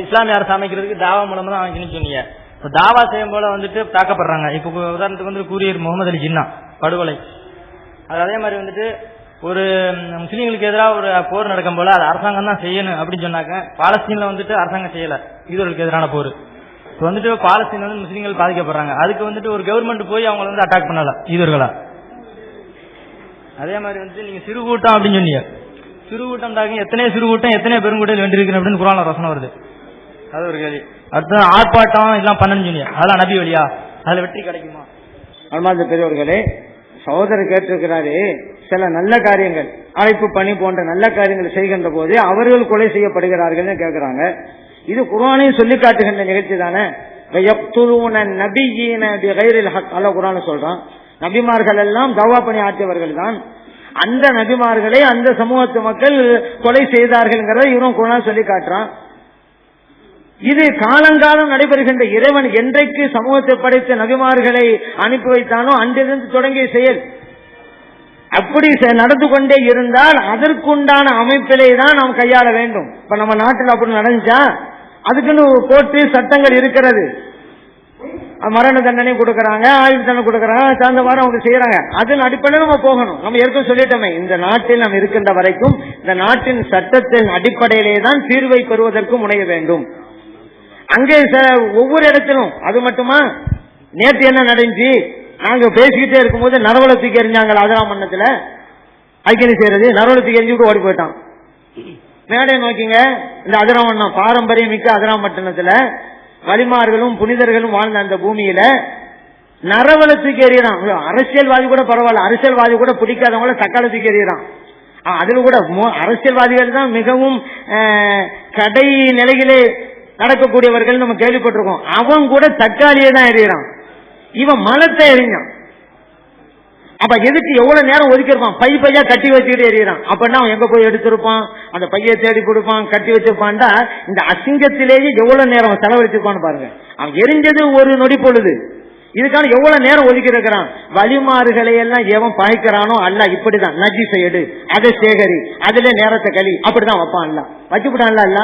இஸ்லாமிய அரசு அமைக்கிறதுக்கு தாவா மூலமா தான் அமைக்கணும்னு சொன்னீங்க. இப்ப தாவா செய்யும் போல வந்துட்டு தாக்கப்படுறாங்க. இப்ப உதாரணத்துக்கு வந்து கூரியர் முகமது அலி ஜின்னா படுகொலை. அது அதே மாதிரி வந்துட்டு ஒரு முஸ்லீம்களுக்கு எதிராக ஒரு போர் நடக்கும் போல அது அரசாங்கம் தான் செய்யணும் அப்படின்னு சொன்னாங்க பாலஸ்தீன்ல வந்துட்டு அரசாங்கம் செய்யல. யூதர்களுக்கு எதிரான போர். இப்போ வந்துட்டு பாலஸ்தீன் வந்து முஸ்லீம்கள் பாதிக்கப்படுறாங்க. அதுக்கு வந்துட்டு ஒரு கவர்மெண்ட் போய் அவங்கள வந்து அட்டாக் பண்ணல யூதர்களா அதே மாதிரி வந்துட்டு நீங்க சிறு கூட்டம் அப்படின்னு சொன்னீங்க. சிறு கூட்டம் தாக்கி எத்தனை சிறு கூட்டம் எத்தனை பெருங்கூட்டம் வென்றிருக்கு அப்படின்னு குரான ரசனம் வருது. அது ஒரு கேள்வி அடுத்து ஆர்ப்பாட்டம் எல்லாம் பண்ணணும் சொன்னீங்க. அதெல்லாம் நபி வழியா? அதுல வெற்றி கிடைக்குமா? அனுமாந்த பெரியவர்களே சகோதரர் கேட்டிருக்கிறாரு சில நல்ல காரியங்கள் அழைப்பு பணி போன்ற நல்ல காரியங்கள் செய்கின்ற போது அவர்கள் கொலை செய்யப்படுகிறார்கள்னு கேட்கிறாங்க. இது குரானையும் சொல்லி காட்டுகின்ற நிகழ்ச்சி தானே? நபியீன குரான் சொல்றான். நபிமார்கள் எல்லாம் தவா பணி ஆற்றியவர்கள் தான். அந்த நபிமார்களை அந்த சமூகத்து மக்கள் கொலை செய்தார்கள் இவரும் குரான் சொல்லி காட்டுறான். இது காலங்காலம் நடைபெறுகின்ற இறைவன் என்றைக்கு சமூகத்தை படைத்த நபிமார்களை அனுப்பி வைத்தானோ அன்றிலிருந்து தொடங்கிய செயல். அப்படி செ- நடந்து கொண்டே இருந்தால் அதற்குண்டான அமைப்பிலே தான் நாம் கையாள வேண்டும். இப்ப நம்ம நாட்டில் அப்படி நடந்துச்சா? அதுக்குன்னு கோர்ட்டு சட்டங்கள் இருக்கிறது. மரண தண்டனை கொடுக்கறாங்க ஆயுள் தண்டனை கொடுக்கறாங்க சார்ந்த வாரம் அவங்க செய்யறாங்க. அதன் அடிப்படையில் நம்ம போகணும். நம்ம ஏற்கனவே சொல்லிட்டோமே இந்த நாட்டில் நாம் இருக்கின்ற வரைக்கும் இந்த நாட்டின் சட்டத்தின் அடிப்படையிலே தான் தீர்வை பெறுவதற்கு முனைய வேண்டும். அங்கே ஒவ்வொரு இடத்திலும் அது மட்டுமா? நேற்று என்ன நடந்துச்சு? நாங்க பேசிக்கிட்டே இருக்கும்போது நரவலை தூக்கி எறிஞ்சாங்க அதிராமண்ணத்துல ஐக்கியம் செய்யறது நரவலை தூக்கி எறிஞ்சுட்டு ஓடி போயிட்டான். மேடை நோக்கிங்க இந்த அதிராமண்ணம் பாரம்பரியம் மிக்க அதிராமட்டணத்துல வலிமார்களும் புனிதர்களும் வாழ்ந்த அந்த பூமியில நரவலை தூக்கி எறியறான் அரசியல்வாதி கூட பரவாயில்ல அரசியல்வாதி கூட பிடிக்காதவங்கள தக்காளி தூக்கி எறியறான் அதுல கூட மோ- அரசியல்வாதிகள் தான் மிகவும் கடை நிலையிலே நடக்கக்கூடியவர்கள் நம்ம கேள்விப்பட்டிருக்கோம். அவன் கூட தக்காளியே தான் எறிகிறான். இவன் மலத்தை எறிஞ்சான். அப்ப எதுக்கு எவ்வளவு நேரம் ஒதுக்கிருப்பான் பை பையா கட்டி வச்சுக்கிட்டு எறிகிறான். அப்படின்னா அவன் எங்க போய் எடுத்திருப்பான்? அந்த பையை தேடி கொடுப்பான் கட்டி வச்சிருப்பான்டா. இந்த அசிங்கத்திலேயே எவ்வளவு நேரம் அவன் செலவழிச்சிருப்பான்னு பாருங்க. அவன் எரிஞ்சது ஒரு நொடி பொழுது. இதுக்கான எவ்வளவு நேரம் ஒதுக்கி இருக்கிறான்? வழிமாறுகளை எல்லாம் எவன் பாய்க்கிறானோ அல்ல இப்படிதான். நஜி செய்யடு அதை சேகரி அதுல நேரத்தை கழி. அப்படிதான் வைப்பான் அல்ல வச்சுவிட்டான்ல அல்ல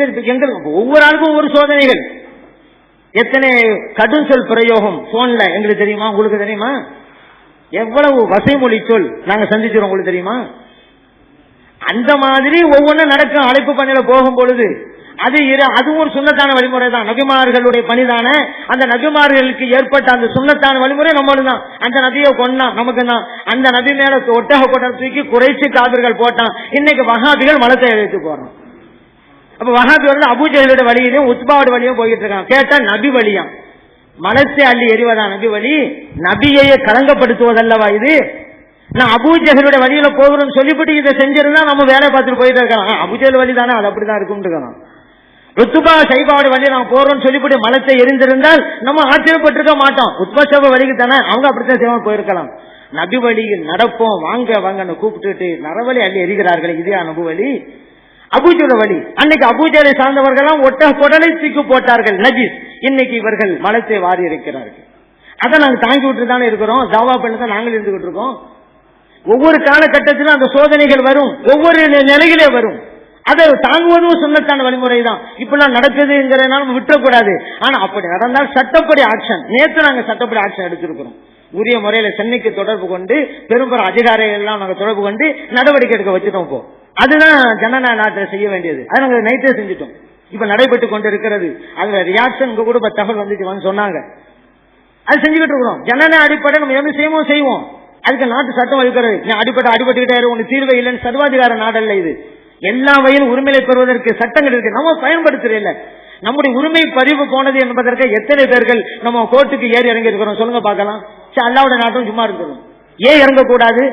சரி எங்களுக்கு ஒவ்வொரு ஆளுக்கும் ஒவ்வொரு சோதனைகள். எத்தனை கடும் சொல் பிரயோகம் போன்ல எங்களுக்கு தெரியுமா? உங்களுக்கு தெரியுமா? எவ்வளவு வசைமொழி சொல் நாங்க சந்திச்சிடும் உங்களுக்கு தெரியுமா? அந்த மாதிரி ஒவ்வொன்றும் நடக்கும். அழைப்பு பணியில போகும் பொழுது அது இரு- அதுவும் ஒரு சுண்ணத்தான வழிமுறை தான். நபிமார்களுடைய பணிதானே அந்த நபிமார்களுக்கு ஏற்பட்ட அந்த சுண்ணத்தான வழிமுறை நம்மளும் தான். அந்த நபியை கொண்டான் நமக்கு தான். அந்த நபி மேல ஒட்டக கொட்டை தூக்கி குறைச்சு காவிர்கள் போட்டான். இன்னைக்கு மகாபிகள் மலத்தை எழுத்து போறான் அப்ப வகாபி வந்து அபூஜைகளோட வழியிலும் உத்பாவோட வழியும் போயிட்டு இருக்கான் கேட்டா நபி வழியாம் மலத்தை அள்ளி எறிவதா நபி வழி? நபியையே கலங்கப்படுத்துவதல்லவா இது? நான் அபூஜகளுடைய வழியில போகிறோம்னு சொல்லிவிட்டு இதை செஞ்சிருந்தா நம்ம வேலை பார்த்துட்டு போயிட்டு இருக்கலாம். அபுஜல் வழி தானே அது அப்படிதான் இருக்கும் ருத்துபா சைபாவோட வழியை நான் போறோம்னு சொல்லிவிட்டு மலத்தை எரிந்திருந்தால் நம்ம ஆச்சரியப்பட்டிருக்க மாட்டோம். உத்பசப வழிக்கு தானே அவங்க அப்படித்தான் செய்வாங்க போயிருக்கலாம். நபி வழியில் நடப்போம் வாங்க வாங்கன்னு கூப்பிட்டுட்டு நரவழி அள்ளி எரிகிறார்கள் இதே நபு அபூஜர வழி அன்னைக்கு அபூஜரை சார்ந்தவர்கள் ஒட்ட குடலை தூக்கி போட்டார்கள் நஜீஸ். இன்னைக்கு இவர்கள் மலத்தை வாரி இருக்கிறார்கள். அதை நாங்க தாங்கி விட்டு தானே இருக்கிறோம். தாவா பண்ணி தான் நாங்கள் இருந்துகிட்டு இருக்கோம். ஒவ்வொரு காலகட்டத்திலும் அந்த சோதனைகள் வரும். ஒவ்வொரு நிலையிலே வரும். அதை தாங்குவதும் சுண்ணத்தான வழிமுறை தான் இப்பெல்லாம் நடக்குதுங்கிறதுனால நம்ம விட்டுறக்கூடாது. ஆனா அப்படி நடந்தால் சட்டப்படி ஆக்ஷன். நேற்று நாங்க சட்டப்படி ஆக்ஷன் எடுத்திருக்கிறோம். உரிய முறையில சென்னைக்கு தொடர்பு கொண்டு பெரும்பெரும் அதிகாரிகள் எல்லாம் நாங்க தொடர்பு கொண்டு நடவடிக்கை எடுக்க வச்சுட்டோம் இப்போ. அதுதான் ஜனநாயக நாட்டில் செய்ய வேண்டியது. அதை நாங்கள் நைட்டே செஞ்சுட்டோம். இப்ப நடைபெற்று கொண்டு இருக்கிறது அதுல ரியாக்ஷன் கூட இப்ப தகவல் வந்துட்டு வந்து சொன்னாங்க. அது செஞ்சுக்கிட்டு இருக்கிறோம். ஜனநாயக அடிப்படை நம்ம எது செய்வோம் செய்வோம். அதுக்கு நாட்டு சட்டம் இருக்கிறது நீ அடிப்பட்ட அடிபட்டுக்கிட்டே இரு, உனக்கு தீர்வு இல்லைன்னு சர்வாதிகார நாடல்ல இது. எல்லா வகையிலும் உரிமையை பெறுவதற்கு சட்டங்கள் இருக்கு. நம்ம பயன்படுத்துறதில்ல நம்முடைய உரிமை பறிவு போனது என்பதற்கு எத்தனை பேர்கள் நம்ம கோர்ட்டுக்கு ஏறி இறங்கி இருக்கிறோம் சொல்லுங்க பார்க்கலாம். சரி அல்லாவோட நாட்டும் சும்மா இருக்கிறோம் ஏன் இறங்கக்கூடாது?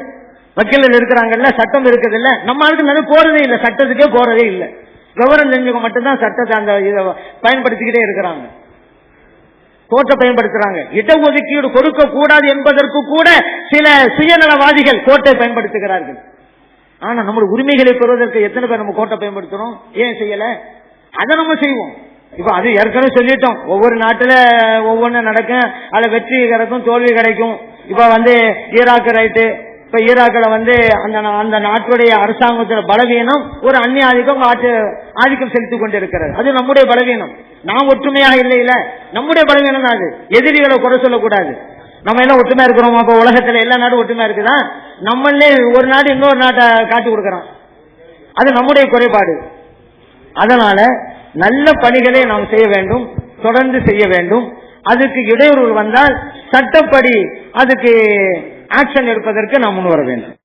வக்கீல்கள் இருக்கிறாங்கல்ல சட்டம் இருக்குது இல்ல நம்ம ஆளுக்கு நிறைய போறதே இல்ல. சட்டத்துக்கே போறதே இல்ல. விவரம் தெரிஞ்சவங்க மட்டும்தான் சட்டத்தை அந்த இதை பயன்படுத்திக்கிட்டே இருக்கிறாங்க. கோர்ட்டை பயன்படுத்துறாங்க. இடஒதுக்கீடு கொடுக்க கூடாது என்பதற்கு கூட சில சுயநலவாதிகள் கோர்ட்டை பயன்படுத்துகிறார்கள். ஆனா நம்மளுடைய உரிமைகளை பெறுவதற்கு எத்தனை பேர் நம்ம கோர்ட்டை பயன்படுத்துறோம்? ஏன் செய்யல? அதை நம்ம செய்வோம். இப்ப அது ஏற்கனவே சொல்லிட்டோம். ஒவ்வொரு நாட்டுல ஒவ்வொன்னு நடக்கும். அதுல வெற்றி கிடைக்கும் தோல்வி கிடைக்கும். இப்ப வந்து ஈராக் ரைட்டு இப்ப ஈராக்கில் வந்து அந்த அந்த நாட்டுடைய அரசாங்கத்துல பலவீனம் ஒரு அந்நிய ஆதிக்கம் ஆற்று ஆதிக்கம் செலுத்திக் கொண்டிருக்கிறது. அது நம்முடைய பலவீனம். நாம் ஒற்றுமையாக இல்லை நம்முடைய பலவீனம் தான் அது. எதிரிகளை குறை சொல்லக்கூடாது. நம்ம எல்லாம் ஒற்றுமையா இருக்கிறோம்? அப்ப உலகத்துல எல்லா நாடும் ஒற்றுமையா இருக்குதா? நம்மளே ஒரு நாடு இன்னொரு நாட்டை காட்டி கொடுக்கறோம். அது நம்முடைய குறைபாடு. அதனால நல்ல பணிகளை நாம் செய்ய வேண்டும். தொடர்ந்து செய்ய வேண்டும். அதுக்கு இடையூறு வந்தால் சட்டப்படி அதுக்கு ஆக்ஷன் எடுப்பதற்கு நாம் முன் வர வேண்டும்.